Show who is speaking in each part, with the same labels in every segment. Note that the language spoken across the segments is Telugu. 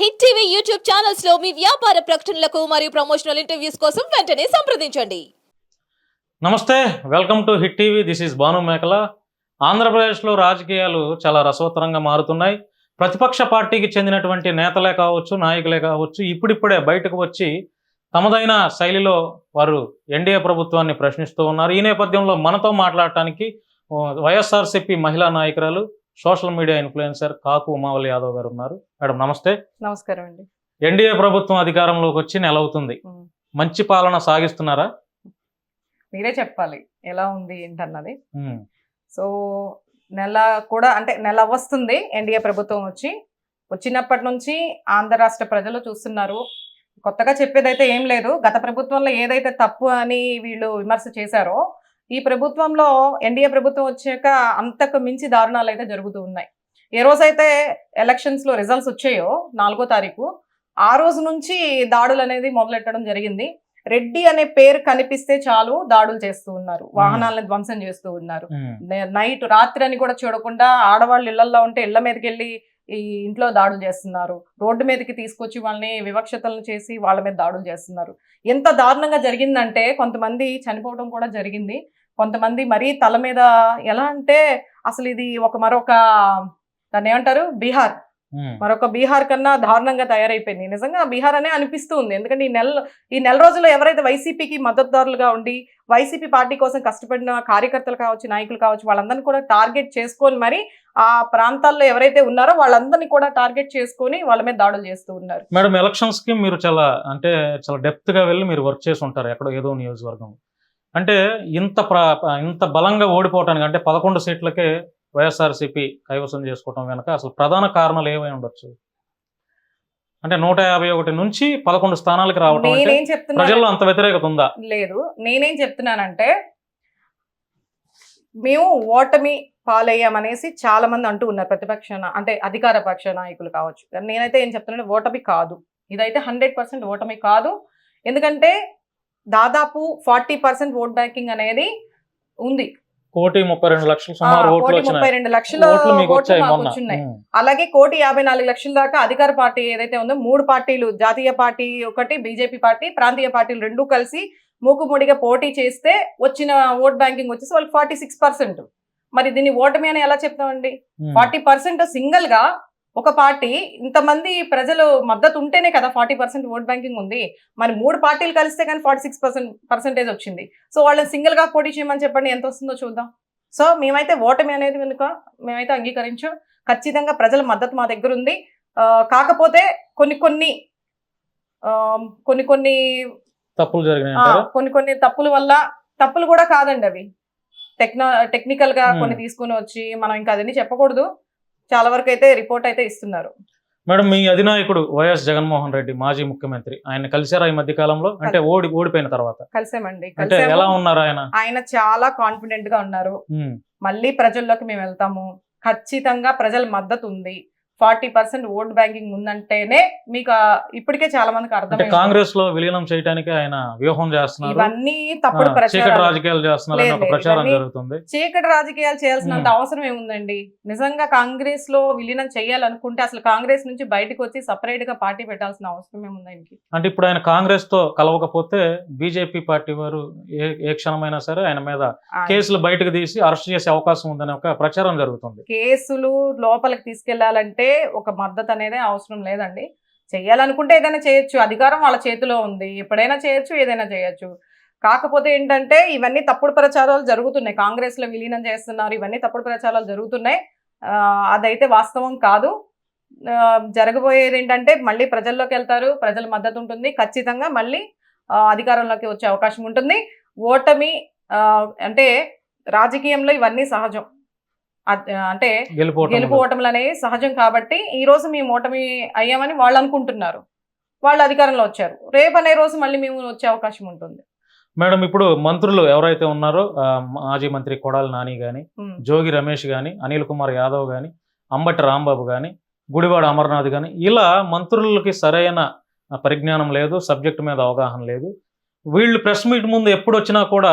Speaker 1: హిట్ టీవీ యూట్యూబ్ ఛానల్స్లో మీ వ్యాపార ప్రకటనలకు మరియు ప్రమోషనల్ ఇంటర్వ్యూస్ కోసం వెంటనే సంప్రదించండి.
Speaker 2: నమస్తే welcome to Hit TV. This is Bhanu Mekala. ఆంధ్రప్రదేశ్లో రాజకీయాలు చాలా రసవత్తరంగా మారుతున్నాయి. ప్రతిపక్ష పార్టీకి చెందినటువంటి నేతలే కావచ్చు నాయకులే కావచ్చు ఇప్పుడిప్పుడే బయటకు వచ్చి తమదైన శైలిలో వారు ఎన్డీఏ ప్రభుత్వాన్ని ప్రశ్నిస్తూ ఉన్నారు. ఈ నేపథ్యంలో మనతో మాట్లాడటానికి వైఎస్ఆర్సీపీ మహిళా నాయకురాలు సోషల్ మీడియా ఇన్ఫ్లుయెన్సర్ కాకు ఉమావలి యాదవ్ గారు ఉన్నారు. మేడం నమస్తే.
Speaker 3: నమస్కారం అండి.
Speaker 2: ఎన్డీఏ ప్రభుత్వం అధికారంలోకి వచ్చి నెల అవుతుంది. మంచి పాలన సాగిస్తున్నారా?
Speaker 3: మీరే చెప్పాలి ఎలా ఉంది ఏంటన్నది. సో నెల కూడా అంటే నెల వస్తుంది ఎన్డీఏ ప్రభుత్వం వచ్చి. వచ్చినప్పటి నుంచి ఆంధ్ర రాష్ట్ర ప్రజలు చూస్తున్నారు. కొత్తగా చెప్పేదైతే ఏం లేదు. గత ప్రభుత్వంలో ఏదైతే తప్పు అని వీళ్ళు విమర్శ చేశారో ఈ ప్రభుత్వంలో ఎన్డీఏ ప్రభుత్వం వచ్చాక అంతకు మించి దారుణాలు అయితే జరుగుతూ ఉన్నాయి. ఏ రోజైతే ఎలక్షన్స్లో రిజల్ట్స్ వచ్చాయో నాలుగో తారీఖు ఆ రోజు నుంచి దాడులు అనేది మొదలెట్టడం జరిగింది. రెడ్డి అనే పేరు కనిపిస్తే చాలు దాడులు చేస్తూ ఉన్నారు. వాహనాలను ధ్వంసం చేస్తూ ఉన్నారు. నైట్ రాత్రి అని కూడా చూడకుండా ఆడవాళ్ళు ఇళ్ళలో ఉంటే ఇళ్ళ మీదకి వెళ్ళి ఈ ఇంట్లో దాడులు చేస్తున్నారు. రోడ్డు మీదకి తీసుకొచ్చి వాళ్ళని వివక్షతలను చేసి వాళ్ళ మీద దాడులు చేస్తున్నారు. ఎంత దారుణంగా జరిగిందంటే కొంతమంది చనిపోవడం కూడా జరిగింది. కొంతమంది మరీ తల మీద ఎలా అంటే అసలు ఇది ఒక మరొక దాన్ని ఏమంటారు? బీహార్. మరొక బీహార్ కన్నా దారుణంగా తయారైపోయింది. నిజంగా బీహార్ అనే అనిపిస్తుంది ఎందుకంటే ఈ నెల ఈ నెల రోజుల్లో ఎవరైతే వైసీపీకి మద్దతుదారులుగా ఉండి వైసీపీ పార్టీ కోసం కష్టపడిన కార్యకర్తలు కావచ్చు నాయకులు కావచ్చు వాళ్ళందరినీ కూడా టార్గెట్ చేసుకొని మరి ఆ ప్రాంతాల్లో ఎవరైతే ఉన్నారో వాళ్ళందరినీ కూడా టార్గెట్ చేసుకొని వాళ్ళ మీద దాడులు చేస్తూ ఉన్నారు.
Speaker 2: మేడం ఎలక్షన్స్కి మీరు చాలా అంటే చాలా డెప్త్గా వెళ్ళి మీరు వర్క్ చేసి ఉంటారు. ఎక్కడో ఏదో నియోజకవర్గం అంటే ఇంత ప్ర ఇంత బలంగా ఓడిపోవటానికి అంటే పదకొండు సీట్లకే వైఎస్ఆర్సీపీ కైవసం చేసుకోవటం వెనక అసలు ప్రధాన కారణాలు ఏమై ఉండొచ్చు? అంటే నూట యాభై ఒకటి నుంచి పదకొండు స్థానాలకు
Speaker 3: చెప్తున్నా
Speaker 2: ప్రజల్లో అంత వ్యతిరేకత ఉందా?
Speaker 3: లేదు. నేనేం చెప్తున్నానంటే మేము ఓటమి పాలయ్యామనేసి చాలా మంది అంటూ ఉన్నారు. ప్రతిపక్ష అంటే అధికార పక్ష నాయకులు కావచ్చు. కానీ నేనైతే ఏం చెప్తున్నాను ఓటమి కాదు. ఇదైతే హండ్రెడ్ పర్సెంట్ ఓటమి కాదు. ఎందుకంటే దాదాపు ఫార్టీ పర్సెంట్ ఓట్ బ్యాంకింగ్ అనేది ఉంది.
Speaker 2: కోటి ముప్పై రెండు లక్షలు
Speaker 3: కోటి ముప్పై రెండు లక్షల
Speaker 2: ఓట్లు
Speaker 3: వచ్చున్నాయి. అలాగే కోటి యాభై నాలుగు లక్షల దాకా అధికార పార్టీ ఏదైతే ఉందో మూడు పార్టీలు జాతీయ పార్టీ ఒకటి బీజేపీ పార్టీ ప్రాంతీయ పార్టీలు రెండూ కలిసి మూకుముడిగా పోటీ చేస్తే వచ్చిన ఓట్ బ్యాంకింగ్ వచ్చేసి వాళ్ళకి ఫార్టీ సిక్స్ పర్సెంట్. మరి దీన్ని ఓటమి అని ఎలా చెప్తామండి. ఫార్టీ పర్సెంట్ సింగిల్గా ఒక పార్టీ ఇంతమంది ప్రజలు మద్దతు ఉంటేనే కదా ఫార్టీ పర్సెంట్ ఓట్ బ్యాంకింగ్ ఉంది. మరి మూడు పార్టీలు కలిస్తే కానీ ఫార్టీ సిక్స్ పర్సెంట్ పర్సెంటేజ్ వచ్చింది. సో వాళ్ళని సింగిల్గా పోటీ చేయమని చెప్పండి ఎంత వస్తుందో చూద్దాం. సో మేమైతే ఓటమి అనేది కనుక మేమైతే అంగీకరించాం. ఖచ్చితంగా ప్రజల మద్దతు మా దగ్గర ఉంది. కాకపోతే కొన్ని కొన్ని కొన్ని కొన్ని
Speaker 2: తప్పులు జరిగినాయి
Speaker 3: కొన్ని కొన్ని తప్పుల వల్ల తప్పులు కూడా కాదండి అవి. టెక్నా
Speaker 2: టెక్నికల్గా.
Speaker 3: కొన్ని తీసుకుని వచ్చి మనం ఇంకా అదని చెప్పకూడదు. చాలా వరకు అయితే రిపోర్ట్ అయితే ఇస్తున్నారు.
Speaker 2: మేడం మీ అధినాయకుడు వైఎస్ జగన్మోహన్ రెడ్డి మాజీ ముఖ్యమంత్రి ఆయన కలిశారా ఈ మధ్య కాలంలో? అంటే ఓడి ఓడిపోయిన తర్వాత.
Speaker 3: కలిసామండి.
Speaker 2: అంటే. ఎలా ఉన్నారు ఆయన?
Speaker 3: ఆయన చాలా కాన్ఫిడెంట్గా ఉన్నారు. మళ్ళీ ప్రజల్లోకి మేము వెళ్తాము. ఖచ్చితంగా ప్రజల మద్దతు ఉంది. ఫార్టీ పర్సెంట్ ఓట్ బ్యాంకింగ్ ఉందంటేనే మీకు ఇప్పటికే చాలా మందికి అర్థం
Speaker 2: కాంగ్రెస్లో విలీనం చేయడానికి ఆయన వ్యూహం చేస్తున్నారు.
Speaker 3: ఇవన్నీ తప్పుడు
Speaker 2: చీకటి రాజకీయాలు చేస్తున్నారు ఒక ప్రచారం జరుగుతుంది.
Speaker 3: చీకటి రాజకీయాలు చేయాల్సినంత. అవసరం ఏముందండి? నిజంగా కాంగ్రెస్లో విలీనం చేయాలనుకుంటే అసలు కాంగ్రెస్ నుంచి బయటకు వచ్చి సపరేట్గా పార్టీ పెట్టాల్సిన అవసరం ఏముంది ఆయనకి?
Speaker 2: అంటే ఇప్పుడు ఆయన కాంగ్రెస్తో కలవకపోతే బీజేపీ పార్టీ వారు ఏ ఏ క్షణమైనా సరే ఆయన మీద కేసులు బయటకు తీసి అరెస్ట్ చేసే అవకాశం ఉందనే ఒక ప్రచారం జరుగుతుంది.
Speaker 3: కేసులు లోపలికి తీసుకెళ్ళాలంటే ఒక మద్దతు అనేది అవసరం లేదండి. చేయాలనుకుంటే ఏదైనా చేయొచ్చు. అధికారం వాళ్ళ చేతిలో ఉంది. ఎప్పుడైనా చేయొచ్చు ఏదైనా చేయొచ్చు. కాకపోతే ఏంటంటే ఇవన్నీ తప్పుడు ప్రచారాలు జరుగుతున్నాయి. కాంగ్రెస్లో విలీనం చేస్తున్నారు. ఇవన్నీ తప్పుడు ప్రచారాలు జరుగుతున్నాయి. అదైతే వాస్తవం కాదు. జరగబోయేది ఏంటంటే మళ్ళీ ప్రజల్లోకి వెళ్తారు. ప్రజల మద్దతు ఉంటుంది. ఖచ్చితంగా మళ్ళీ అధికారంలోకి వచ్చే అవకాశం ఉంటుంది. ఓటమి అంటే రాజకీయంలో ఇవన్నీ సహజం. అంటే గెలుపు ఓటములు అనేవి సహజం కాబట్టి ఈ రోజు మేము ఓటమి అయ్యామని వాళ్ళు అనుకుంటున్నారు. వాళ్ళు అధికారంలో వచ్చారు. రేపు అనే రోజు మళ్ళీ మేము వచ్చే అవకాశం ఉంటుంది.
Speaker 2: మేడం ఇప్పుడు మంత్రులు ఎవరైతే ఉన్నారో మాజీ మంత్రి కొడాలి నాని గాని. జోగి రమేష్ కానీ అనిల్ కుమార్ యాదవ్ కానీ అంబటి రాంబాబు కానీ గుడివాడ అమర్నాథ్ కానీ ఇలా మంత్రులకి సరైన పరిజ్ఞానం లేదు సబ్జెక్ట్ మీద అవగాహన లేదు. వీళ్ళు ప్రెస్ మీట్ ముందు ఎప్పుడు వచ్చినా కూడా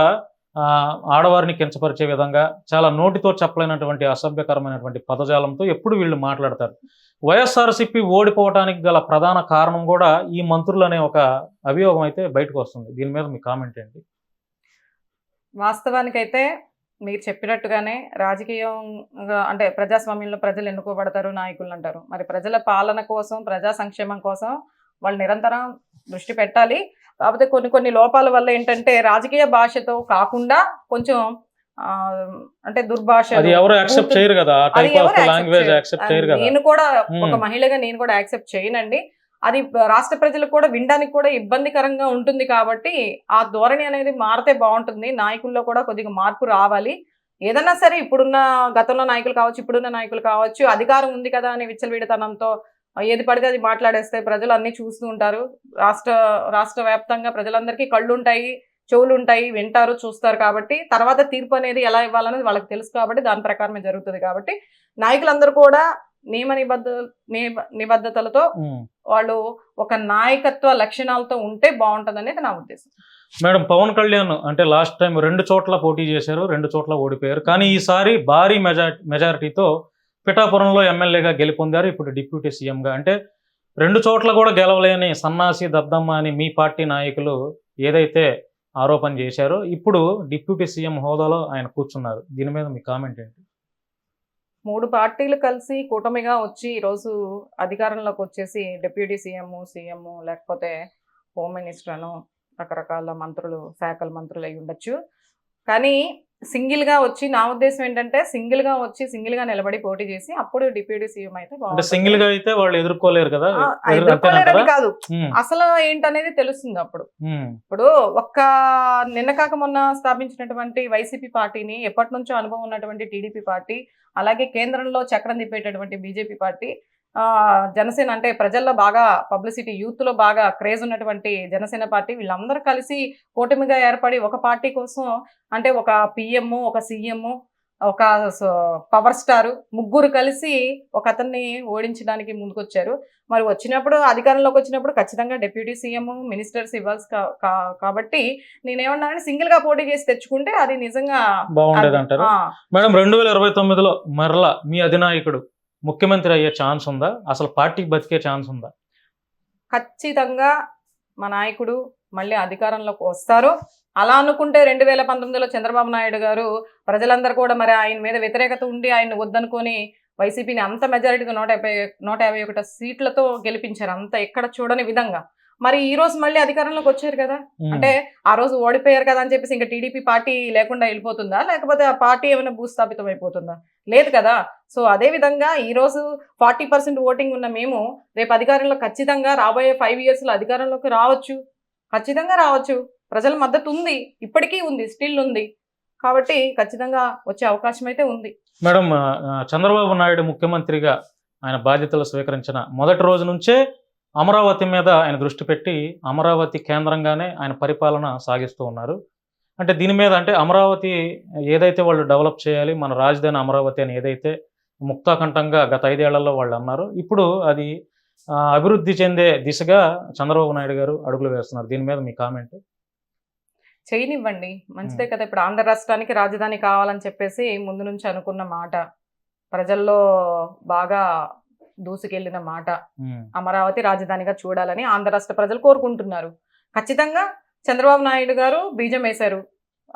Speaker 2: ఆడవారిని కించపరిచే విధంగా చాలా నోటితో చెప్పలేనటువంటి అసభ్యకరమైనటువంటి పదజాలంతో ఎప్పుడు వీళ్ళు మాట్లాడతారు. వైఎస్ఆర్సీపీ ఓడిపోవడానికి గల ప్రధాన కారణం కూడా ఈ మంత్రులు అనే ఒక అభియోగం అయితే బయటకు వస్తుంది. దీని మీద మీ కామెంట్ ఏంటి?
Speaker 3: వాస్తవానికైతే మీరు చెప్పినట్టుగానే రాజకీయం అంటే ప్రజాస్వామ్యంలో ప్రజలు ఎన్నుకోబడతారు నాయకులు అంటారు. మరి ప్రజల పాలన కోసం ప్రజా సంక్షేమం కోసం వాళ్ళు నిరంతరం దృష్టి పెట్టాలి. కాకపోతే కొన్ని కొన్ని లోపాల వల్ల ఏంటంటే రాజకీయ భాషతో కాకుండా కొంచెం అంటే దుర్భాష
Speaker 2: ఎవరు యాక్సెప్ట్ చేయరు కదా లాంగ్వేజ్. యాక్సెప్ట్ చేయరు. కదా.
Speaker 3: నేను కూడా
Speaker 2: Hmm.
Speaker 3: ఒక మహిళగా నేను కూడా యాక్సెప్ట్ చేయనండి. అది రాష్ట్ర ప్రజలకు కూడా వినడానికి కూడా ఇబ్బందికరంగా ఉంటుంది కాబట్టి ఆ ధోరణి అనేది మారితే బాగుంటుంది. నాయకుల్లో కూడా కొద్దిగా మార్పు రావాలి. ఏదన్నా సరే ఇప్పుడున్న గతంలో నాయకులు కావచ్చు ఇప్పుడున్న నాయకులు కావచ్చు అధికారం ఉంది కదా అని విచ్చలవిడతనంతో ఏది పడితే అది మాట్లాడేస్తే ప్రజలు అన్ని చూస్తూ ఉంటారు. రాష్ట్ర రాష్ట్ర వ్యాప్తంగా ప్రజలందరికీ కళ్ళు ఉంటాయి చెవులు ఉంటాయి వింటారు చూస్తారు కాబట్టి తర్వాత తీర్పు అనేది ఎలా ఇవ్వాలనేది వాళ్ళకి తెలుసు కాబట్టి దాని ప్రకారమే జరుగుతుంది కాబట్టి నాయకులందరూ కూడా నియమ నిబద్ధ నియమ నిబద్ధతలతో. వాళ్ళు ఒక నాయకత్వ లక్షణాలతో ఉంటే బాగుంటుంది అనేది నా ఉద్దేశం.
Speaker 2: మేడం పవన్ కళ్యాణ్ అంటే లాస్ట్ టైం రెండు చోట్ల పోటీ చేశారు రెండు చోట్ల ఓడిపోయారు. కానీ ఈసారి భారీ మెజా మెజారిటీతో పిఠాపురంలో ఎమ్మెల్యేగా గెలుపొందారు. ఇప్పుడు డిప్యూటీ సీఎంగా. అంటే రెండు చోట్ల కూడా గెలవలేని సన్నాసి దద్దమ్మ అని మీ పార్టీ నాయకులు ఏదైతే ఆరోపణ చేశారో ఇప్పుడు డిప్యూటీ సీఎం హోదాలో ఆయన కూర్చున్నారు. దీని మీద మీ కామెంట్ ఏంటి?
Speaker 3: మూడు పార్టీలు కలిసి కూటమిగా వచ్చి ఈరోజు అధికారంలోకి వచ్చేసి డిప్యూటీ సీఎం సీఎం లేకపోతే హోమ్ మినిస్టర్ అను రకరకాల మంత్రులు శాఖల మంత్రులు అయి ఉండొచ్చు. కానీ సింగిల్గా వచ్చి నా ఉద్దేశం ఏంటంటే సింగిల్గా వచ్చి సింగిల్గా నిలబడి పోటీ చేసి అప్పుడు డిప్యూటీ సీఎం అయితే
Speaker 2: అంటే
Speaker 3: బాగుంటుంది.
Speaker 2: సింగిల్గా అయితే వాళ్ళు ఎదుర్కోలేరు కదా?
Speaker 3: ఎదుర్కోలేరని? కాదు. అసలు ఏంటనేది తెలుస్తుంది అప్పుడు. ఇప్పుడు ఒక్క నిన్న కాక మొన్న స్థాపించినటువంటి వైసీపీ పార్టీని ఎప్పటి నుంచో అనుభవం ఉన్నటువంటి టీడీపీ పార్టీ అలాగే కేంద్రంలో చక్రం తిప్పేటటువంటి బీజేపీ పార్టీ జనసేన అంటే ప్రజల్లో బాగా పబ్లిసిటీ యూత్లో బాగా క్రేజ్ ఉన్నటువంటి జనసేన పార్టీ. వీళ్ళందరూ కలిసి కూటమిగా ఏర్పడి ఒక పార్టీ కోసం అంటే ఒక పిఎం ఒక సీఎం ఒక పవర్ స్టార్ ముగ్గురు కలిసి ఒక అతన్ని ఓడించడానికి ముందుకొచ్చారు. మరి వచ్చినప్పుడు అధికారంలోకి వచ్చినప్పుడు ఖచ్చితంగా డిప్యూటీ సీఎం మినిస్టర్స్ ఇవ్వాల్సి కాబట్టి నేనేమన్నానంటే సింగిల్గా పోటీ చేసి తెచ్చుకుంటే అది నిజంగా
Speaker 2: బాగుండేది అంటారు మేడం రెండు వేల ఇరవై తొమ్మిదిలో మరలా మీ అధినాయకుడు ముఖ్యమంత్రి అయ్యే ఛాన్స్ ఉందా? అసలు పార్టీకి బతికే ఛాన్స్ ఉందా?
Speaker 3: ఖచ్చితంగా మా నాయకుడు మళ్ళీ అధికారంలోకి వస్తారు. అలా అనుకుంటే రెండు వేల పంతొమ్మిదిలో చంద్రబాబు నాయుడు గారు ప్రజలందరూ కూడా మరి ఆయన మీద వ్యతిరేకత ఉండి ఆయన వద్దనుకొని వైసీపీని అంత మెజారిటీతో నూట యాభై నూట యాభై ఒకటి సీట్లతో గెలిపించారు. అంత ఎక్కడ చూడని విధంగా. మరి ఈ రోజు మళ్ళీ అధికారంలోకి వచ్చారు కదా. అంటే ఆ రోజు ఓడిపోయారు కదా అని చెప్పేసి ఇంకా టీడీపీ పార్టీ లేకుండా వెళ్ళిపోతుందా? లేకపోతే ఆ పార్టీ ఏమైనా భూస్థాపితం అయిపోతుందా? లేదు కదా? సో అదే విధంగా ఫార్టీ పర్సెంట్ ఓటింగ్ ఉన్న మేము రేపు అధికారంలో ఖచ్చితంగా రాబోయే ఫైవ్ ఇయర్స్లో అధికారంలోకి రావచ్చు. ఖచ్చితంగా రావచ్చు. ప్రజల మద్దతు ఉంది. ఇప్పటికీ ఉంది. స్టిల్ ఉంది. కాబట్టి ఖచ్చితంగా వచ్చే అవకాశం అయితే ఉంది.
Speaker 2: మేడం చంద్రబాబు నాయుడు ముఖ్యమంత్రిగా ఆయన బాధ్యతలు స్వీకరించిన మొదటి రోజు నుంచే అమరావతి మీద ఆయన దృష్టి పెట్టి అమరావతి కేంద్రంగానే ఆయన పరిపాలన సాగిస్తూ ఉన్నారు. అంటే దీని మీద అంటే అమరావతి ఏదైతే వాళ్ళు డెవలప్ చేయాలి మన రాజధాని అమరావతి అని ఏదైతే ముక్తాకంఠంగా గత ఐదేళ్ళలో వాళ్ళు అన్నారు ఇప్పుడు అది అభివృద్ధి చెందే దిశగా చంద్రబాబు నాయుడు గారు అడుగులు వేస్తున్నారు. దీని మీద మీ కామెంట్?
Speaker 3: చేయనివ్వండి. మంచిదే కదా. ఇప్పుడు ఆంధ్ర రాష్ట్రానికి రాజధాని కావాలని చెప్పేసి ముందు నుంచి అనుకున్న మాట ప్రజల్లో బాగా దూసుకెళ్ళిన మాట అమరావతి రాజధానిగా చూడాలని ఆంధ్ర రాష్ట్ర ప్రజలు కోరుకుంటున్నారు. ఖచ్చితంగా చంద్రబాబు నాయుడు గారు బీజం వేశారు.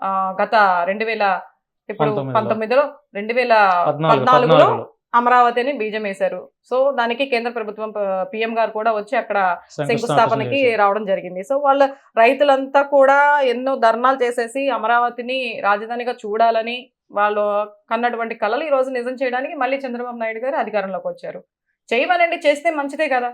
Speaker 3: ఆ, గత రెండు వేల ఇప్పుడు
Speaker 2: పంతొమ్మిదిలో.
Speaker 3: రెండు వేల
Speaker 2: పద్నాలుగు
Speaker 3: పద్నాలుగులో అమరావతిని బీజం వేశారు. సో దానికి కేంద్ర ప్రభుత్వం పిఎం గారు కూడా వచ్చి అక్కడ శంకుస్థాపనకి. రావడం జరిగింది. సో వాళ్ళ రైతులంతా కూడా ఎన్నో ధర్నాలు చేసేసి అమరావతిని రాజధానిగా చూడాలని వాళ్ళు కన్నటువంటి కళలు ఈ రోజు నిజం చేయడానికి మళ్ళీ చంద్రబాబు నాయుడు గారు అధికారంలోకి వచ్చారు. చేయమనండి చేస్తే మంచిదే కదా.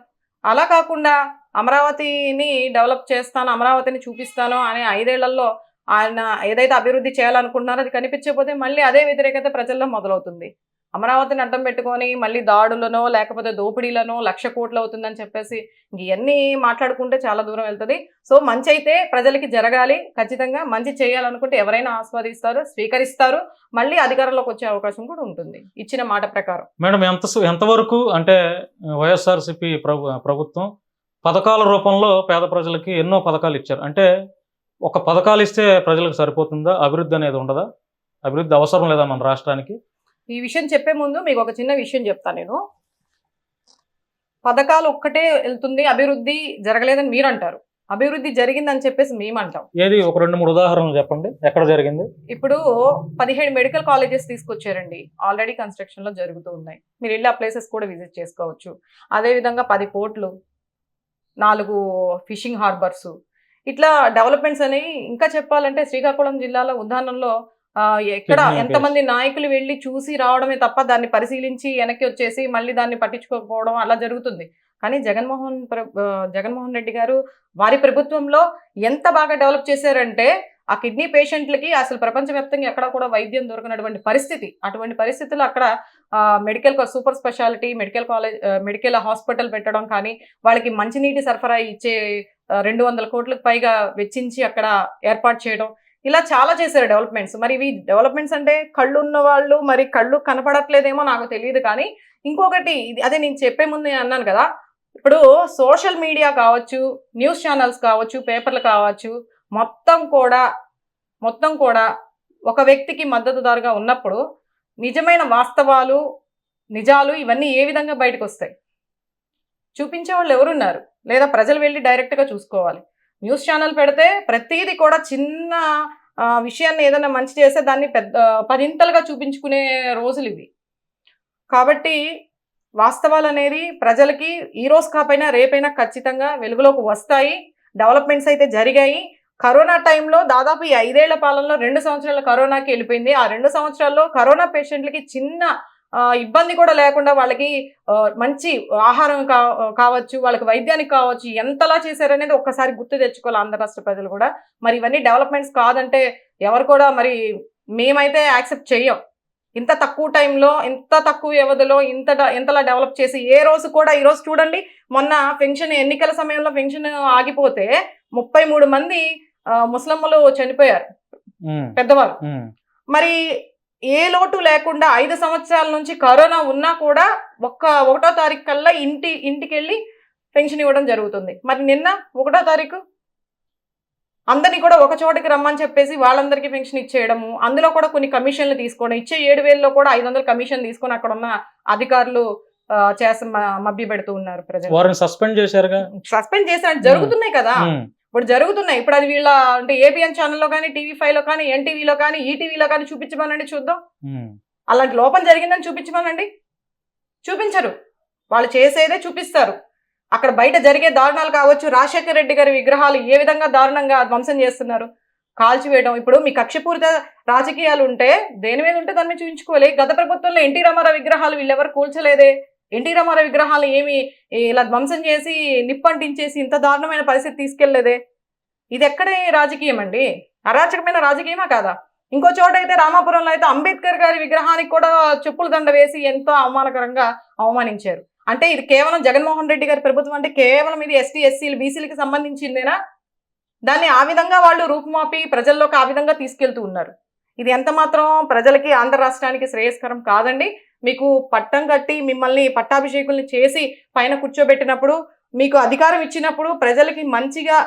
Speaker 3: అలా కాకుండా అమరావతిని డెవలప్ చేస్తాను అమరావతిని చూపిస్తాను అనే ఐదేళ్ళలో ఆయన ఏదైతే అభివృద్ధి చేయాలనుకుంటున్నారో అది కనిపించకపోతే మళ్ళీ అదే వ్యతిరేకత ప్రజల్లో మొదలవుతుంది. అమరావతిని అడ్డం పెట్టుకొని మళ్ళీ దాడులనో లేకపోతే దోపిడీలనో లక్ష కోట్లు అవుతుందని చెప్పేసి ఇవన్నీ మాట్లాడుకుంటే చాలా దూరం వెళ్తుంది. సో మంచి అయితే ప్రజలకి జరగాలి. ఖచ్చితంగా మంచి చేయాలనుకుంటే ఎవరైనా ఆస్వాదిస్తారు స్వీకరిస్తారు. మళ్ళీ అధికారంలోకి వచ్చే అవకాశం కూడా ఉంటుంది. ఇచ్చిన మాట ప్రకారం.
Speaker 2: మేడం ఎంత ఎంతవరకు అంటే వైఎస్ఆర్సిపి ప్రభు ప్రభుత్వం పథకాల రూపంలో పేద ప్రజలకి ఎన్నో పథకాలు ఇచ్చారు. అంటే ఒక పథకాలు ఇస్తే ప్రజలకు సరిపోతుందా? అభివృద్ధి అనేది ఉండదా? అభివృద్ధి అవసరం లేదా మన రాష్ట్రానికి?
Speaker 3: ఈ విషయం చెప్పే ముందు మీకు ఒక చిన్న విషయం చెప్తాను నేను. పథకాలు ఒక్కటే వెళ్తుంది అభివృద్ధి జరగలేదని మీరు అంటారు అభివృద్ధి జరిగిందని చెప్పేసి మేము అంటాం
Speaker 2: ఏది? ఒక రెండు మూడు ఉదాహరణలు చెప్పండి. ఎక్కడ జరిగింది?
Speaker 3: ఇప్పుడు పదిహేడు మెడికల్ కాలేజెస్ తీసుకొచ్చారండి. ఆల్రెడీ కన్స్ట్రక్షన్లో జరుగుతూ ఉన్నాయి. మీరు వెళ్ళి ఆ ప్లేసెస్ కూడా విజిట్ చేసుకోవచ్చు. అదే విధంగా పది పోర్ట్లు నాలుగు ఫిషింగ్ హార్బర్స్. ఇట్లా డెవలప్మెంట్స్ అనేవి ఇంకా చెప్పాలంటే శ్రీకాకుళం జిల్లాలో ఉదాహరణలో ఎక్కడ ఎంతమంది నాయకులు వెళ్ళి చూసి రావడమే తప్ప దాన్ని పరిశీలించి వెనక్కి వచ్చేసి మళ్ళీ దాన్ని పట్టించుకోకపోవడం అలా జరుగుతుంది. కానీ జగన్మోహన్ జగన్మోహన్ రెడ్డి గారు వారి ప్రభుత్వంలో ఎంత బాగా డెవలప్ చేశారంటే ఆ కిడ్నీ పేషెంట్లకి అసలు ప్రపంచవ్యాప్తంగా ఎక్కడ కూడా వైద్యం దొరకనటువంటి పరిస్థితి. అటువంటి పరిస్థితుల్లో అక్కడ medical super speciality medical college medical hospital పెట్టడం కానీ వాళ్ళకి మంచినీటి సరఫరా ఇచ్చే రెండు వందల కోట్లకు పైగా వెచ్చించి అక్కడ ఏర్పాటు చేయడం ఇలా చాలా చేశారు డెవలప్మెంట్స్ మరి ఇవి డెవలప్మెంట్స్ అంటే కళ్ళు ఉన్న వాళ్ళు మరి కళ్ళు కనపడట్లేదేమో నాకు తెలియదు కానీ ఇంకొకటి ఇది అదే నేను చెప్పే ముందు నేను అన్నాను కదా ఇప్పుడు సోషల్ మీడియా కావచ్చు న్యూస్ ఛానల్స్ కావచ్చు పేపర్లు కావచ్చు మొత్తం కూడా మొత్తం కూడా ఒక వ్యక్తికి మద్దతుదారుగా ఉన్నప్పుడు నిజమైన వాస్తవాలు నిజాలు ఇవన్నీ ఏ విధంగా బయటకు వస్తాయి చూపించే వాళ్ళు ఎవరున్నారు? లేదా ప్రజలు వెళ్ళి డైరెక్ట్గా చూసుకోవాలి. న్యూస్ ఛానల్ పెడితే ప్రతిదీ కూడా చిన్న విషయాన్ని ఏదైనా మంచి చేస్తే దాన్ని పెద్ద పదింతలుగా చూపించుకునే రోజులు ఇవి. కాబట్టి వాస్తవాలు అనేది ప్రజలకి ఈ రోజు కాపైనా రేపైనా ఖచ్చితంగా వెలుగులోకి వస్తాయి. డెవలప్మెంట్స్ అయితే జరిగాయి. కరోనా టైంలో దాదాపు ఈ ఐదేళ్ళ పాలనలో రెండు సంవత్సరాల కరోనాకి వెళ్ళిపోయింది. ఆ రెండు సంవత్సరాల్లో కరోనా పేషెంట్లకి చిన్న ఇబ్బంది కూడా లేకుండా వాళ్ళకి మంచి ఆహారం కా కావచ్చు వాళ్ళకి వైద్యానికి కావచ్చు ఎంతలా చేశారనేది ఒక్కసారి గుర్తు తెచ్చుకోవాలి ఆంధ్ర రాష్ట్ర ప్రజలు కూడా. మరి ఇవన్నీ డెవలప్మెంట్స్ కాదంటే ఎవరు కూడా మరి మేమైతే యాక్సెప్ట్ చెయ్యం. ఇంత తక్కువ టైంలో ఇంత తక్కువ వ్యవధిలో ఇంత ఇంతలా డెవలప్ చేసి ఏ రోజు కూడా ఈ రోజు చూడండి మొన్న పెన్షన్ ఎన్నికల సమయంలో పెన్షన్ ఆగిపోతే ముప్పై మూడు మంది ఆ, ముస్లింలు చనిపోయారు. పెద్దవాళ్ళు. మరి ఏ లోటు లేకుండా ఐదు సంవత్సరాల నుంచి కరోనా ఉన్నా కూడా ఒక్క ఒకటో తారీఖు కల్లా ఇంటి ఇంటికి వెళ్ళి పెన్షన్ ఇవ్వడం జరుగుతుంది. మరి నిన్న ఒకటో తారీఖు? అందరినీ కూడా ఒక చోటకి రమ్మని చెప్పేసి వాళ్ళందరికీ పెన్షన్ ఇచ్చేయడము అందులో కూడా కొన్ని కమిషన్లు తీసుకోవడం ఇచ్చే ఏడు వేలలో కూడా ఐదు వందలు కమిషన్ తీసుకొని అక్కడ ఉన్న అధికారులు చేస్త మభ్య పెడుతూ ఉన్నారు ప్రజలు.
Speaker 2: సస్పెండ్ చేశారుగా?
Speaker 3: సస్పెండ్ చేసినట్టు జరుగుతున్నాయి కదా. ఇప్పుడు జరుగుతున్నాయి. ఇప్పుడు అది వీళ్ళ అంటే ఏబిఎన్ ఛానల్లో కానీ టీవీ ఫైవ్లో కానీ ఎన్టీవీలో కానీ ఈటీవీలో కానీ చూపించమనండి చూద్దాం. అలాంటి లోపం జరిగిందని చూపించమనండి. చూపించరు. వాళ్ళు చేసేదే చూపిస్తారు. అక్కడ బయట జరిగే దారుణాలు కావచ్చు రాజశేఖర రెడ్డి గారి విగ్రహాలు ఏ విధంగా దారుణంగా ధ్వంసం చేస్తున్నారు కాల్చివేయడం. ఇప్పుడు మీ కక్షపూరిత రాజకీయాలు ఉంటే దేని మీద ఉంటే దాని మీద చూపించుకోవాలి గత ప్రభుత్వంలో ఎన్టీ రామారావు విగ్రహాలు వీళ్ళెవరు కూల్చలేదే? ఎన్టీ రామారావు విగ్రహాలు ఏమి ఇలా ధ్వంసం చేసి నిప్పంటించేసి ఇంత దారుణమైన పరిస్థితి తీసుకెళ్ళేదే? ఇది ఎక్కడే రాజకీయం అండి అరాచకమైన రాజకీయమా కాదా? ఇంకో చోట అయితే రామాపురంలో అయితే అంబేద్కర్ గారి విగ్రహానికి కూడా చెప్పుల దండ వేసి ఎంతో అవమానకరంగా అవమానించారు. అంటే ఇది కేవలం జగన్మోహన్ రెడ్డి గారి ప్రభుత్వం అంటే కేవలం ఇది ఎస్టీ ఎస్సీలు బీసీలకి సంబంధించిందేనా? దాన్ని ఆ విధంగా వాళ్ళు రూపుమాపి ప్రజల్లోకి ఆ విధంగా తీసుకెళ్తూ ఉన్నారు. ఇది ఎంత మాత్రం ప్రజలకి ఆంధ్ర రాష్ట్రానికి శ్రేయస్కరం కాదండి. మీకు పట్టం కట్టి మిమ్మల్ని పట్టాభిషేకుల్ని చేసి పైన కూర్చోబెట్టినప్పుడు మీకు అధికారం ఇచ్చినప్పుడు ప్రజలకి మంచిగా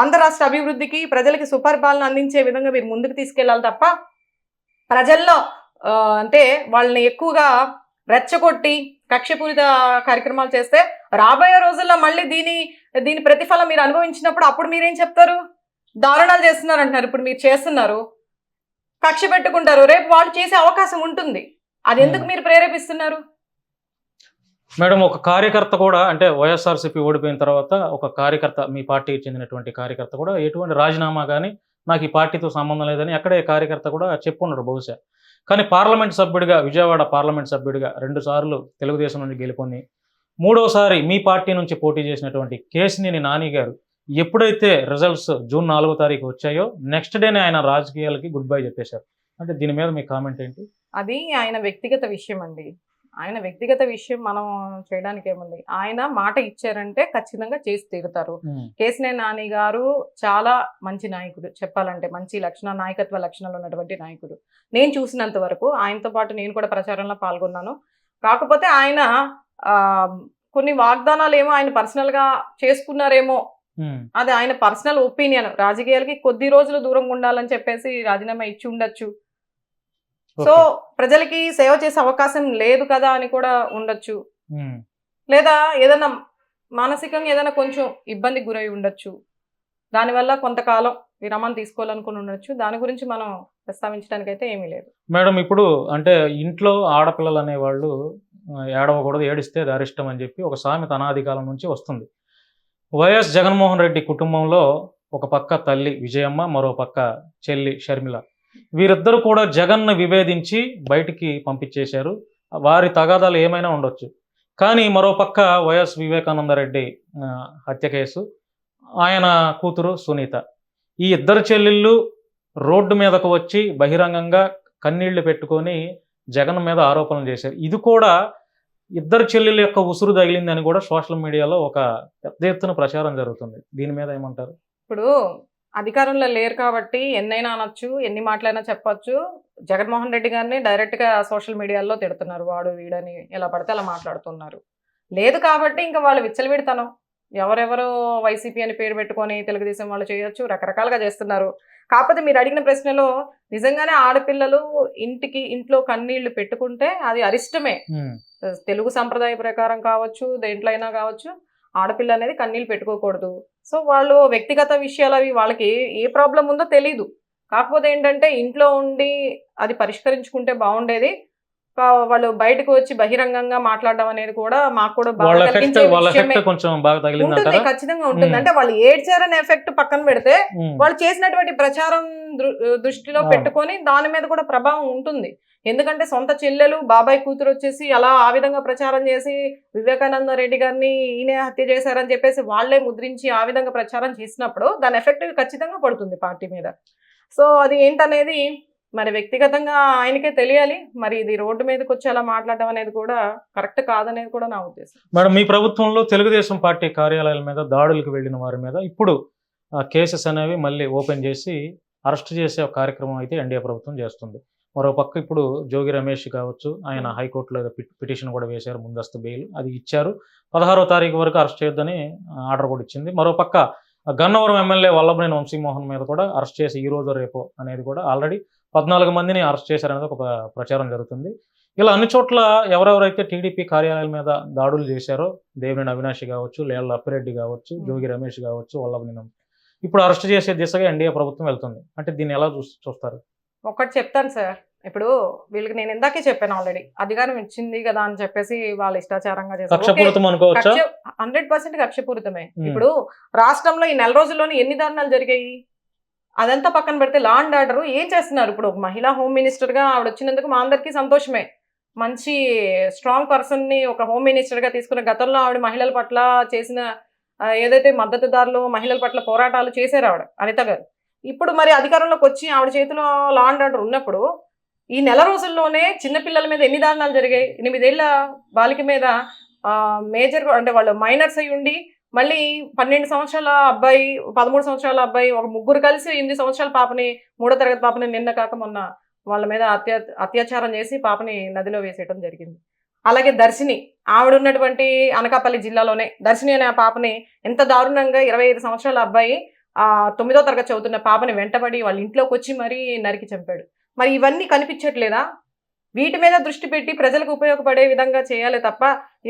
Speaker 3: ఆంధ్ర రాష్ట్ర అభివృద్ధికి ప్రజలకి సుపరిపాలన అందించే విధంగా మీరు ముందుకు తీసుకెళ్ళాలి తప్ప ప్రజల్లో అంటే వాళ్ళని ఎక్కువగా రెచ్చగొట్టి కక్షపూరిత కార్యక్రమాలు చేస్తే రాబోయే రోజుల్లో మళ్ళీ దీని దీని ప్రతిఫలం మీరు అనుభవించినప్పుడు అప్పుడు మీరేం చెప్తారు? దారుణాలు చేస్తున్నారు అంటున్నారు ఇప్పుడు మీరు చేస్తున్నారు. కక్ష పెట్టుకుంటారు రేపు వాళ్ళు చేసే అవకాశం ఉంటుంది. అది ఎందుకు మీరు ప్రేరేపిస్తున్నారు?
Speaker 2: మేడం ఒక కార్యకర్త కూడా అంటే వైఎస్ఆర్సీపీ ఓడిపోయిన తర్వాత ఒక కార్యకర్త మీ పార్టీకి చెందినటువంటి కార్యకర్త కూడా ఎటువంటి రాజీనామా కానీ నాకు ఈ పార్టీతో సంబంధం లేదని అక్కడే కార్యకర్త కూడా చెప్పున్నాడు బహుశా. కానీ పార్లమెంట్ సభ్యుడిగా విజయవాడ పార్లమెంట్ సభ్యుడిగా రెండు సార్లు తెలుగుదేశం నుంచి గెలుపొంది. మూడోసారి మీ పార్టీ నుంచి పోటీ చేసినటువంటి కేసినేని నాని గారు ఎప్పుడైతే రిజల్ట్స్ జూన్ నాలుగో తారీఖు వచ్చాయో నెక్స్ట్ డేనే ఆయన రాజకీయాలకి గుడ్ బై చెప్పేశారు. అంటే దీని మీద మీ కామెంట్ ఏంటి?
Speaker 3: అది ఆయన వ్యక్తిగత విషయం అండి ఆయన వ్యక్తిగత విషయం మనం చేయడానికి ఏముంది ఆయన మాట ఇచ్చారంటే ఖచ్చితంగా చేసి తీరుతారు. కేసినేని నాని గారు చాలా మంచి నాయకుడు. చెప్పాలంటే మంచి లక్షణ నాయకత్వ లక్షణాలు ఉన్నటువంటి నాయకుడు. నేను చూసినంత వరకు ఆయనతో పాటు నేను కూడా ప్రచారంలో పాల్గొన్నాను. కాకపోతే ఆయన కొన్ని వాగ్దానాలు ఏమో ఆయన పర్సనల్గా చేసుకున్నారేమో అది ఆయన పర్సనల్ ఒపీనియన్. రాజకీయాలకి కొద్ది రోజులు దూరంగా ఉండాలని చెప్పేసి రాజీనామా ఇచ్చి ఉండొచ్చు. సో. ప్రజలకి సేవ చేసే అవకాశం లేదు కదా అని కూడా ఉండొచ్చు. లేదా ఏదైనా మానసికంగా ఏదైనా కొంచెం ఇబ్బందికి గురై ఉండొచ్చు. దానివల్ల కొంతకాలం విరామం తీసుకోవాలనుకుని ఉండొచ్చు. దాని గురించి మనం ప్రస్తావించడానికి అయితే ఏమీ లేదు.
Speaker 2: మేడం ఇప్పుడు అంటే ఇంట్లో ఆడపిల్లలు అనేవాళ్ళు ఏడవకూడదు ఏడిస్తే అది అరిష్టం అని చెప్పి ఒక సామెత అనాది కాలం నుంచి వస్తుంది. వైఎస్ జగన్మోహన్ రెడ్డి కుటుంబంలో ఒక పక్క తల్లి విజయమ్మ మరో పక్క చెల్లి షర్మిల. వీరిద్దరు కూడా జగన్ను విభేదించి బయటికి పంపించేశారు. వారి తగాదాలు ఏమైనా ఉండొచ్చు. కానీ మరోపక్క వైఎస్ వివేకానందరెడ్డి హత్య కేసు. ఆయన కూతురు సునీత. ఈ ఇద్దరు చెల్లెళ్ళు రోడ్డు మీదకు వచ్చి బహిరంగంగా కన్నీళ్ళు పెట్టుకొని జగన్ మీద ఆరోపణలు చేశారు. ఇది కూడా ఇద్దరు చెల్లెల యొక్క ఉసురు తగిలిందని కూడా సోషల్ మీడియాలో ఒక పెద్ద ఎత్తున ప్రచారం జరుగుతుంది. దీని మీద ఏమంటారు?
Speaker 3: ఇప్పుడు అధికారంలో లేరు కాబట్టి ఎన్నైనా అనొచ్చు ఎన్ని మాటలైనా చెప్పొచ్చు. జగన్మోహన్ రెడ్డి గారిని డైరెక్ట్గా సోషల్ మీడియాలో తిడుతున్నారు. వాడు వీడని ఎలా పడితే అలా మాట్లాడుతున్నారు. లేదు కాబట్టి ఇంకా వాళ్ళు విచ్చలవిడతనం. ఎవరెవరో వైసీపీ అని పేరు పెట్టుకొని తెలుగుదేశం వాళ్ళు చేయొచ్చు రకరకాలుగా చేస్తున్నారు. కాకపోతే మీరు అడిగిన ప్రశ్నలో నిజంగానే ఆడపిల్లలు ఇంటికి ఇంట్లో కన్నీళ్ళు పెట్టుకుంటే అది అరిష్టమే. తెలుగు సంప్రదాయ ప్రకారం కావచ్చు దేంట్లో అయినా కావచ్చు. ఆడపిల్ల అనేది కన్నీళ్ళు పెట్టుకోకూడదు. సో వాళ్ళు వ్యక్తిగత విషయాలు అవి వాళ్ళకి ఏ- ఏ ప్రాబ్లం ఉందో తెలీదు. కాకపోతే ఏంటంటే ఇంట్లో ఉండి అది పరిష్కరించుకుంటే బాగుండేది. వాళ్ళు బయటకు వచ్చి బహిరంగంగా మాట్లాడడం అనేది కూడా మాకు కూడా ఉంటుంది ఖచ్చితంగా ఉంటుంది. అంటే వాళ్ళు ఏడ్చారనే ఎఫెక్ట్ పక్కన పెడితే వాళ్ళు చేసినటువంటి ప్రచారం దృష్టిలో. పెట్టుకొని దాని మీద కూడా ప్రభావం ఉంటుంది. ఎందుకంటే సొంత చెల్లెలు బాబాయ్ కూతురు వచ్చేసి అలా ఆ విధంగా ప్రచారం చేసి వివేకానంద రెడ్డి గారిని ఈయనే హత్య చేశారని చెప్పేసి వాళ్ళే ముద్రించి ఆ విధంగా ప్రచారం చేసినప్పుడు దాని ఎఫెక్ట్ ఖచ్చితంగా పడుతుంది పార్టీ మీద. సో అది ఏంటనేది మరి వ్యక్తిగతంగా ఆయనకే తెలియాలి. మరి ఇది రోడ్డు మీదకి వచ్చి అలా మాట్లాడడం అనేది కూడా కరెక్ట్ కాదనేది కూడా నా ఉద్దేశం.
Speaker 2: మేడం మీ ప్రభుత్వంలో తెలుగుదేశం పార్టీ కార్యాలయాల మీద దాడులకు వెళ్ళిన వారి మీద ఇప్పుడు కేసెస్ అనేవి మళ్ళీ ఓపెన్ చేసి అరెస్ట్ చేసే కార్యక్రమం అయితే ఎన్డీఏ ప్రభుత్వం చేస్తుంది. మరో పక్క ఇప్పుడు జోగి రమేష్ కావచ్చు ఆయన హైకోర్టులో పిటిషన్ కూడా వేశారు ముందస్తు బెయిల్ అది ఇచ్చారు. పదహారో తారీఖు వరకు అరెస్ట్ చేయొద్దని ఆర్డర్ కూడా ఇచ్చింది. మరో పక్క గన్నవరం ఎమ్మెల్యే వల్లభనేని వంశీమోహన్ మీద కూడా అరెస్ట్ చేసి ఈ రోజు రేపో అనేది కూడా ఆల్రెడీ పద్నాలుగు మందిని అరెస్ట్ చేశారనేది ఒక ప్ర- ప్రచారం జరుగుతుంది. ఇలా అన్ని చోట్ల ఎవరెవరైతే టీడీపీ కార్యాలయాల మీద దాడులు చేశారో దేవినేని అవినాష్ కావచ్చు లేళ్ళ అప్పిరెడ్డి కావచ్చు జోగి రమేష్ కావచ్చు వల్లభనేని. ఇప్పుడు అరెస్ట్ చేసే దిశగా ఎన్డీఏ ప్రభుత్వం వెళ్తుంది. అంటే దీన్ని ఎలా చూస్ చూస్తారు?
Speaker 3: ఒకటి చెప్తాను సార్. ఇప్పుడు వీళ్ళకి నేను ఇందాకే చెప్పాను ఆల్రెడీ. అధికారం ఇచ్చింది కదా అని చెప్పేసి వాళ్ళు ఇష్టాచారంగా హండ్రెడ్ పర్సెంట్ కక్షపూరితమే. ఇప్పుడు రాష్ట్రంలో ఈ నెల రోజుల్లోనే ఎన్ని దారుణాలు జరిగాయి? అదంతా పక్కన పెడితే లా అండ్ ఆర్డర్ ఏం చేస్తున్నారు? ఇప్పుడు ఒక మహిళా హోమ్ మినిస్టర్గా ఆవిడ వచ్చినందుకు మా అందరికీ సంతోషమే. మంచి స్ట్రాంగ్ పర్సన్ని ఒక హోమ్ మినిస్టర్గా తీసుకున్న గతంలో ఆవిడ మహిళల పట్ల చేసిన ఏదైతే మద్దతుదారులు మహిళల పట్ల పోరాటాలు చేశారు ఆవిడ అనిత గారు. ఇప్పుడు మరి అధికారంలోకి వచ్చి ఆవిడ చేతిలో లా అండ్ ఆర్డర్ ఉన్నప్పుడు ఈ నెల రోజుల్లోనే చిన్నపిల్లల మీద ఎన్ని దారుణాలు జరిగాయి? ఎనిమిదేళ్ళ బాలిక మీద మేజర్ అంటే వాళ్ళు మైనర్స్ అయి ఉండి మళ్ళీ పన్నెండు సంవత్సరాల అబ్బాయి పదమూడు సంవత్సరాల అబ్బాయి ఒక ముగ్గురు కలిసి ఎనిమిది సంవత్సరాల పాపని మూడో తరగతి పాపని నిన్న కాక మొన్న వాళ్ళ మీద అత్యా అత్యాచారం చేసి పాపని నదిలో వేసేయడం జరిగింది. అలాగే దర్శిని ఆవిడ ఉన్నటువంటి అనకాపల్లి జిల్లాలోనే దర్శిని అనే ఆ పాపని ఎంత దారుణంగా ఇరవై ఐదు సంవత్సరాల అబ్బాయి ఆ తొమ్మిదో తరగతి చదువుతున్న పాపని వెంటబడి వాళ్ళ ఇంట్లోకి వచ్చి మరీ నరికి చంపాడు. మరి ఇవన్నీ కనిపించట్లేదా? వీటి మీద దృష్టి పెట్టి ప్రజలకు ఉపయోగపడే విధంగా చేయాలి తప్ప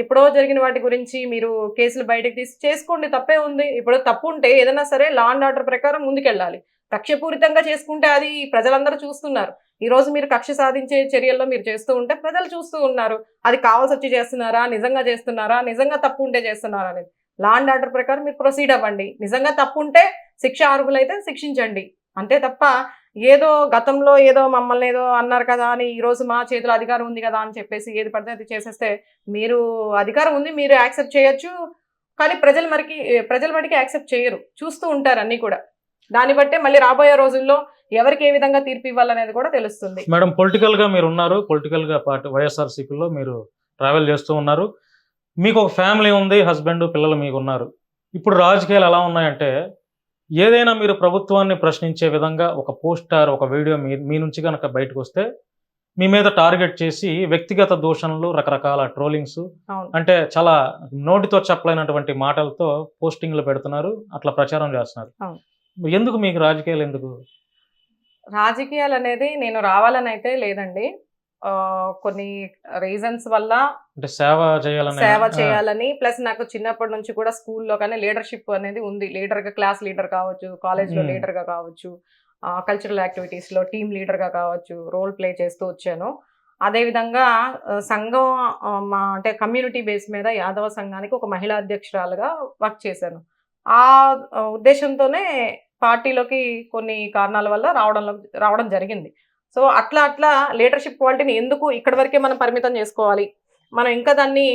Speaker 3: ఎప్పుడో జరిగిన వాటి గురించి మీరు కేసులు బయటకు తీసి చేసుకోండి తప్పే ఉంది. ఇప్పుడు తప్పు ఉంటే ఏదైనా సరే లా అండ్ ఆర్డర్ ప్రకారం ముందుకెళ్ళాలి. కక్షపూరితంగా చేసుకుంటే అది ప్రజలందరూ చూస్తున్నారు. ఈ రోజు మీరు కక్ష సాధించే చర్యల్లో మీరు చేస్తూ ఉంటే ప్రజలు చూస్తూ ఉన్నారు. అది కావాల్సి వచ్చి చేస్తున్నారా? నిజంగా చేస్తున్నారా? నిజంగా తప్పు ఉంటే చేస్తున్నారా అనేది. లా అండ్ ఆర్డర్ ప్రకారం మీరు ప్రొసీడ్ అవ్వండి. నిజంగా తప్పు ఉంటే శిక్ష అర్హులైతే శిక్షించండి. అంతే తప్ప ఏదో గతంలో ఏదో మమ్మల్ని ఏదో అన్నారు కదా అని ఈరోజు మా చేతిలో అధికారం ఉంది కదా అని చెప్పేసి ఏది పడితే అది చేసేస్తే మీరు అధికారం ఉంది మీరు యాక్సెప్ట్ చేయొచ్చు. కానీ ప్రజలు మరికి ప్రజల మటుకి యాక్సెప్ట్ చేయరు. చూస్తూ ఉంటారు అన్నీ కూడా. దాన్ని బట్టే మళ్ళీ రాబోయే రోజుల్లో ఎవరికి ఏ విధంగా తీర్పు ఇవ్వాలనేది కూడా తెలుస్తుంది.
Speaker 2: మేడం పొలిటికల్గా మీరు ఉన్నారు. పొలిటికల్గా పార్టీ వైఎస్ఆర్సీపీలో మీరు ట్రావెల్ చేస్తూ ఉన్నారు. మీకు ఒక ఫ్యామిలీ ఉంది హస్బెండ్ పిల్లలు మీకు ఉన్నారు ఇప్పుడు రాజకీయాలు ఎలా ఉన్నాయంటే ఏదైనా మీరు ప్రభుత్వాన్ని ప్రశ్నించే విధంగా ఒక పోస్టర్ ఒక వీడియో మీ మీ నుంచి కనుక బయటకు వస్తే మీ మీద టార్గెట్ చేసి వ్యక్తిగత దూషణలు రకరకాల ట్రోలింగ్స్ అంటే చాలా నోటితో చెప్పలేనటువంటి మాటలతో పోస్టింగ్లు పెడుతున్నారు అట్లా ప్రచారం చేస్తున్నారు. ఎందుకు మీకు రాజకీయాలు ఎందుకు?
Speaker 3: రాజకీయాలు అనేది నేను రావాలని అయితే లేదండి. కొన్ని రీజన్స్ వల్ల
Speaker 2: అంటే సేవ చేయాలని
Speaker 3: సేవ చేయాలని ప్లస్ నాకు చిన్నప్పటి నుంచి కూడా స్కూల్లో కానీ లీడర్షిప్ అనేది ఉంది. లీడర్గా క్లాస్ లీడర్ కావచ్చు కాలేజ్లో. లీడర్గా కావచ్చు కల్చరల్ యాక్టివిటీస్లో టీమ్ లీడర్గా కావచ్చు రోల్ ప్లే చేస్తూ వచ్చాను. అదే విధంగా ఆ, సంఘం మా అంటే కమ్యూనిటీ బేస్ మీద యాదవ సంఘానికి ఒక మహిళా అధ్యక్షురాలుగా వర్క్ చేశాను. ఆ ఆ, ఉద్దేశంతోనే పార్టీలోకి కొన్ని కారణాల వల్ల రావడంలో రావడం జరిగింది. సో అట్లా అట్లా లీడర్షిప్ క్వాలిటీని ఎందుకు ఇక్కడి వరకే మనం పరిమితం చేసుకోవాలి? మనం ఇంకా దాన్ని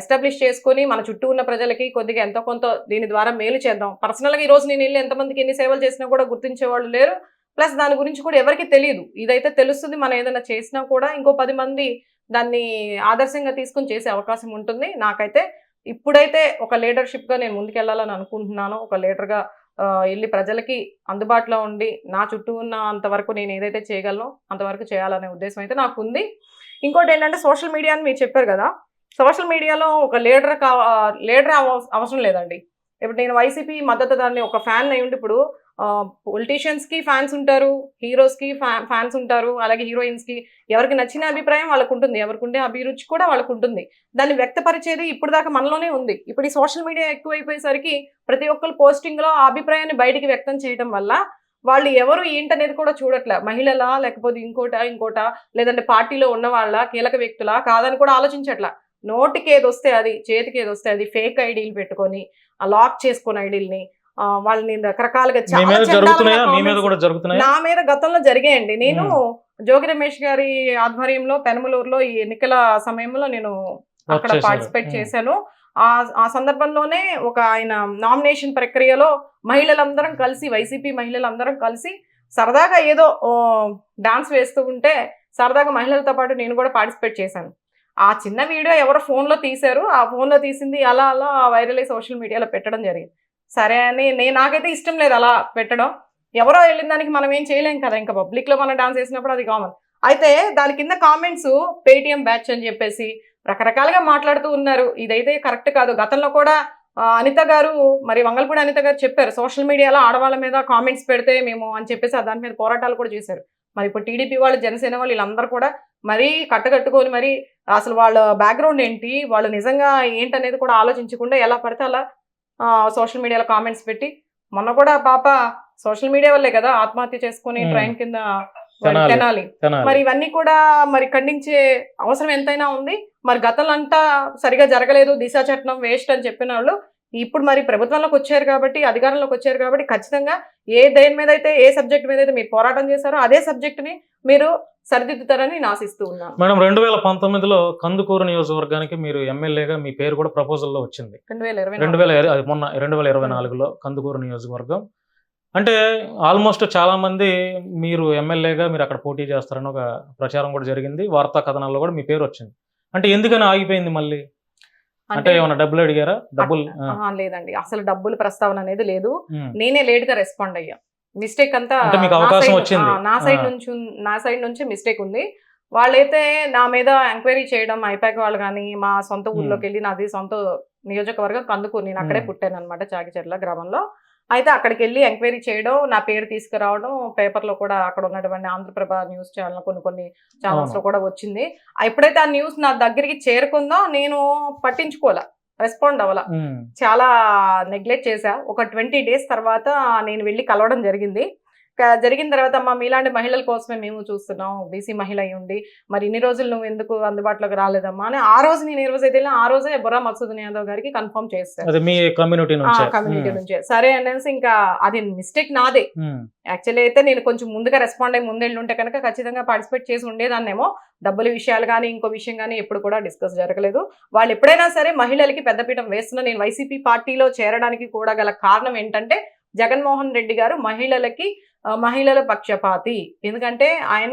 Speaker 3: ఎస్టాబ్లిష్ చేసుకొని మన చుట్టూ ఉన్న ప్రజలకి కొద్దిగా ఎంతో కొంత దీని ద్వారా మేలు చేద్దాం. పర్సనల్గా ఈ రోజు నేను వెళ్ళి ఎంతమందికి ఎన్ని సేవలు చేసినా కూడా గుర్తించే వాళ్ళు లేరు. ప్లస్ దాని గురించి కూడా ఎవరికి తెలియదు. ఇదైతే తెలుస్తుంది మనం ఏదైనా చేసినా కూడా ఇంకో పది మంది దాన్ని ఆదర్శంగా తీసుకొని చేసే అవకాశం ఉంటుంది. నాకైతే ఇప్పుడైతే ఒక లీడర్షిప్గా నేను ముందుకెళ్ళాలని అనుకుంటున్నాను. ఒక లీడర్గా వెళ్ళి ప్రజలకి అందుబాటులో ఉండి నా చుట్టూ ఉన్న అంతవరకు నేను ఏదైతే చేయగలనో అంతవరకు చేయాలనే ఉద్దేశం అయితే నాకు ఉంది ఇంకోటి ఏంటంటే సోషల్ మీడియా అని మీరు చెప్పారు కదా సోషల్ మీడియాలో ఒక లీడర్ కా లీడర్ అవసరం లేదండి. ఇప్పుడు నేను వైసీపీ మద్దతు దాన్ని ఒక ఫ్యాన్ అయ్యి ఉండి ఇప్పుడు పొలిటీషియన్స్కి ఫ్యాన్స్ ఉంటారు హీరోస్కి ఫ్యా ఫ్యాన్స్ ఉంటారు అలాగే హీరోయిన్స్కి ఎవరికి నచ్చిన అభిప్రాయం వాళ్ళకు ఉంటుంది ఎవరికి ఉండే అభిరుచి కూడా వాళ్ళకు ఉంటుంది దాన్ని వ్యక్తపరిచేది ఇప్పుడు దాకా మనలోనే ఉంది. ఇప్పుడు ఈ సోషల్ మీడియా ఎక్కువైపోయేసరికి ప్రతి ఒక్కరు పోస్టింగ్లో ఆ అభిప్రాయాన్ని బయటికి వ్యక్తం చేయడం వల్ల వాళ్ళు ఎవరు ఏంటనేది కూడా చూడట్లే. మహిళలా లేకపోతే ఇంకోట ఇంకోట లేదంటే పార్టీలో ఉన్న వాళ్ళ కీలక వ్యక్తులా కాదని కూడా ఆలోచించట్లా. నోటికి ఏది వస్తే అది చేతికి ఏది వస్తే అది ఫేక్ ఐడీలు పెట్టుకొని లాక్ చేసుకున్న ఐడీల్ని వాళ్ళని రకరకాలుగా నా మీద గతంలో జరిగాయండి. నేను జోగి రమేష్ గారి ఆధ్వర్యంలో పెనమలూరులో ఈ ఎన్నికల సమయంలో నేను అక్కడ. పార్టిసిపేట్. చేశాను. ఆ ఆ సందర్భంలోనే ఒక ఆయన నామినేషన్ ప్రక్రియలో మహిళలందరం కలిసి వైసీపీ మహిళలందరం కలిసి సరదాగా ఏదో డాన్స్ వేస్తూ ఉంటే సరదాగా మహిళలతో పాటు నేను కూడా పార్టిసిపేట్ చేశాను. ఆ చిన్న వీడియో ఎవరో ఫోన్లో తీశారు. ఆ ఫోన్లో తీసింది అలా అలా వైరల్ అయ్యి సోషల్ మీడియాలో పెట్టడం జరిగింది. సరే అని నేను నాకైతే ఇష్టం లేదు అలా పెట్టడం. ఎవరో వెళ్ళిన దానికి మనం ఏం చేయలేం కదా ఇంకా పబ్లిక్లో మనం డాన్స్ చేసినప్పుడు అది కామన్ అయితే దాని కింద కామెంట్స్ పేటిఎం బ్యాచ్ అని చెప్పేసి రకరకాలుగా మాట్లాడుతూ ఉన్నారు. ఇదైతే కరెక్ట్ కాదు. గతంలో కూడా అనిత గారు మరి వంగల్పూడి అనిత గారు చెప్పారు సోషల్ మీడియాలో ఆడవాళ్ళ మీద కామెంట్స్ పెడితే మేము అని చెప్పేసి ఆ దాని మీద పోరాటాలు కూడా చేశారు. మరి ఇప్పుడు టీడీపీ వాళ్ళు జనసేన వాళ్ళు వీళ్ళందరూ కూడా మరీ కట్టకట్టుకొని మరి అసలు వాళ్ళ బ్యాక్గ్రౌండ్ ఏంటి? వాళ్ళు నిజంగా ఏంటనేది కూడా ఆలోచించకుండా ఎలా పడితే అలా సోషల్ మీడియాలో కామెంట్స్ పెట్టి మొన్న కూడా పాప సోషల్ మీడియా వల్లే కదా ఆత్మహత్య చేసుకుని. ట్రైన్ కింద
Speaker 2: తినాలి.
Speaker 3: మరి ఇవన్నీ కూడా మరి ఖండించే అవసరం ఎంతైనా ఉంది మరి గతంలో అంతా సరిగా జరగలేదు దిశ చట్టం వేస్ట్ అని చెప్పిన వాళ్ళు ఇప్పుడు మరి ప్రభుత్వంలోకి వచ్చారు కాబట్టి అధికారంలోకి వచ్చారు కాబట్టి ఖచ్చితంగా ఏ దేని మీద అయితే ఏ సబ్జెక్ట్ మీద అయితే మీరు పోరాటం చేశారో అదే సబ్జెక్ట్ని మీరు సరిదిద్దుతారని ఆశిస్తూ ఉన్నాను
Speaker 2: మేడం రెండు వేల పంతొమ్మిదిలో కందుకూరు నియోజకవర్గానికి మీరు ఎమ్మెల్యేగా మీ పేరు కూడా ప్రపోజల్లో వచ్చింది.
Speaker 3: రెండు వేల ఇరవై
Speaker 2: మొన్న రెండు వేల ఇరవై నాలుగులో కందుకూరు నియోజకవర్గం. అంటే ఆల్మోస్ట్ చాలా మంది మీరు ఎమ్మెల్యేగా మీరు అక్కడ పోటీ చేస్తారని ఒక ప్రచారం కూడా జరిగింది. వార్తా కథనాల్లో కూడా మీ పేరు వచ్చింది. అంటే ఎందుకని ఆగిపోయింది మళ్ళీ? అంటే ఏమైనా డబ్బులు అడిగారా? డబ్బులు
Speaker 3: లేదండి. అసలు డబ్బుల ప్రస్తావన అనేది లేదు. నేనే లేట్గా రెస్పాండ్ అయ్యా. మిస్టేక్ అంతా నా సైడ్. నుంచి నా సైడ్ నుంచి మిస్టేక్ ఉంది. వాళ్ళైతే నా మీద ఎంక్వైరీ చేయడం ఐపాక్ వాళ్ళు కానీ మా సొంత ఊర్లోకి వెళ్ళి నాది సొంత నియోజకవర్గం కందుకూరు. నేను అక్కడే. పుట్టాను అనమాట చాకిచెర్ల గ్రామంలో. అయితే అక్కడికి వెళ్ళి ఎంక్వైరీ చేయడం నా పేరు తీసుకురావడం పేపర్లో కూడా అక్కడ ఉన్నటువంటి ఆంధ్రప్రభ న్యూస్ ఛానల్ కొన్ని కొన్ని ఛానల్స్లో
Speaker 2: అవును.
Speaker 3: కూడా వచ్చింది ఎప్పుడైతే ఆ న్యూస్ నా దగ్గరికి చేరుకుందో నేను పట్టించుకోలే రెస్పాండ్ అవ్వాల. చాలా నెగ్లెక్ట్ చేశా ఒక ట్వంటీ డేస్ తర్వాత నేను వెళ్ళి కలవడం జరిగింది జరిగిన తర్వాత అమ్మ మీలాంటి మహిళల కోసమే మేము చూస్తున్నాం. బీసీ మహిళ అయి ఉండి మరి ఇన్ని రోజులు నువ్వు ఎందుకు అందుబాటులోకి రాలేదమ్మా అని ఆ రోజు నేను ఏ రోజు అయితే ఆ రోజే బుర్రా మసూద్ యాదవ్ గారికి కన్ఫర్మ్ చేస్తాను
Speaker 2: కమ్యూనిటీ నుంచి.
Speaker 3: సరే అనేసి ఇంకా అది మిస్టేక్ నాదే. యాక్చువల్లీ అయితే నేను కొంచెం ముందుగా రెస్పాండ్ అయ్యి ముందెళ్ళి ఉంటే కనుక ఖచ్చితంగా పార్టిసిపేట్ చేసి ఉండేదాన్నేమో. డబ్బుల విషయాలు కానీ ఇంకో విషయం కానీ ఎప్పుడు కూడా డిస్కస్ జరగలేదు. వాళ్ళు ఎప్పుడైనా సరే మహిళలకి పెద్దపీఠం వేస్తున్నా నేను వైసీపీ పార్టీలో చేరడానికి కూడా గల కారణం ఏంటంటే జగన్మోహన్ రెడ్డి గారు మహిళలకి మహిళల పక్షపాతి. ఎందుకంటే ఆయన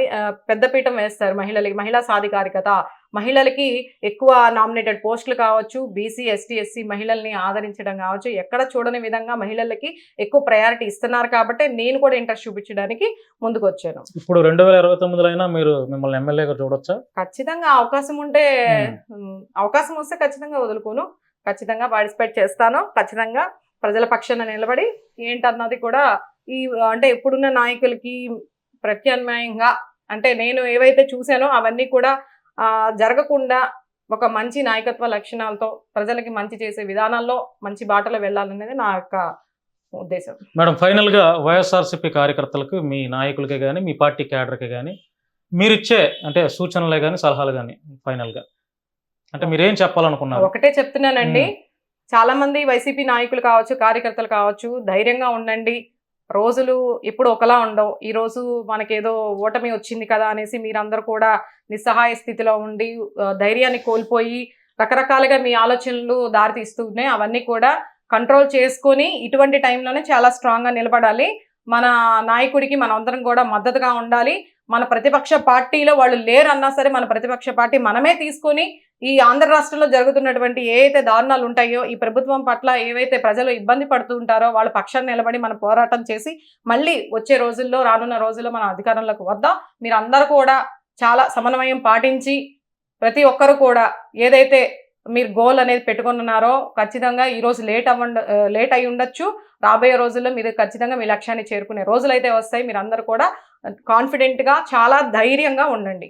Speaker 3: పెద్దపీఠం వేస్తారు మహిళలకి మహిళా సాధికారికత. మహిళలకి ఎక్కువ నామినేటెడ్ పోస్టులు కావచ్చు బీసీ ఎస్టీ ఎస్సీ మహిళల్ని ఆదరించడం కావచ్చు ఎక్కడ చూడని విధంగా మహిళలకి ఎక్కువ ప్రయారిటీ ఇస్తున్నారు కాబట్టి నేను కూడా ఇంట్రెస్ట్ చూపించడానికి ముందుకు వచ్చాను
Speaker 2: ఇప్పుడు రెండు వేల ఇరవై తొమ్మిదిలో అయినా మీరు మిమ్మల్ని ఎమ్మెల్యేగా చూడొచ్చా?
Speaker 3: ఖచ్చితంగా అవకాశం ఉంటే ఉమ్, అవకాశం వస్తే ఖచ్చితంగా వదులుకోను. ఖచ్చితంగా పార్టిసిపేట్ చేస్తాను. ఖచ్చితంగా ప్రజల పక్షాన నిలబడి ఏంటన్నది కూడా ఈ అంటే ఇప్పుడున్న నాయకులకి ప్రత్యామ్నాయంగా అంటే నేను ఏవైతే చూశానో అవన్నీ కూడా జరగకుండా ఒక మంచి నాయకత్వ లక్షణాలతో ప్రజలకి మంచి చేసే విధానాల్లో మంచి బాటలో వెళ్ళాలనేది నా యొక్క ఉద్దేశం.
Speaker 2: మేడం ఫైనల్గా వైఎస్ఆర్సీపీ కార్యకర్తలకు మీ నాయకులకే కానీ మీ పార్టీ క్యాడర్కి కానీ మీరు ఇచ్చే అంటే సూచనలే కానీ సలహాలు కానీ ఫైనల్గా. అంటే మీరేం చెప్పాలనుకున్నారు?
Speaker 3: ఒకటే చెప్తున్నానండి. చాలా మంది వైసీపీ నాయకులు కావచ్చు కార్యకర్తలు కావచ్చు ధైర్యంగా ఉండండి. రోజులు ఇప్పుడు ఒకలా ఉండవు. ఈరోజు మనకేదో ఓటమి వచ్చింది కదా అనేసి మీరందరూ కూడా నిస్సహాయ స్థితిలో ఉండి ధైర్యాన్ని కోల్పోయి రకరకాలుగా మీ ఆలోచనలు దారితీస్తున్నాయి అవన్నీ కూడా కంట్రోల్ చేసుకొని ఇటువంటి టైంలోనే చాలా స్ట్రాంగ్గా నిలబడాలి. మన నాయకుడికి మనం అందరం కూడా మద్దతుగా ఉండాలి. మన ప్రతిపక్ష పార్టీలో వాళ్ళు లేరన్నా సరే మన ప్రతిపక్ష పార్టీ మనమే తీసుకొని ఈ ఆంధ్ర రాష్ట్రంలో జరుగుతున్నటువంటి ఏ దారుణాలు ఉంటాయో ఈ ప్రభుత్వం పట్ల ఏవైతే ప్రజలు ఇబ్బంది పడుతూ ఉంటారో వాళ్ళ పక్షాన్ని నిలబడి మనం పోరాటం చేసి మళ్ళీ వచ్చే రోజుల్లో రానున్న రోజుల్లో మన అధికారంలోకి వద్దాం. మీరు అందరూ కూడా చాలా సమన్వయం పాటించి ప్రతి ఒక్కరు కూడా ఏదైతే మీరు గోల్ అనేది పెట్టుకున్నారో ఖచ్చితంగా ఈరోజు లేట్ అవ్వండ లేట్ అయి ఉండొచ్చు. రాబోయే రోజుల్లో మీరు ఖచ్చితంగా మీ లక్ష్యాన్ని చేరుకునే రోజులు అయితే వస్తాయి. మీరు అందరూ కూడా కాన్ఫిడెంట్గా చాలా ధైర్యంగా ఉండండి.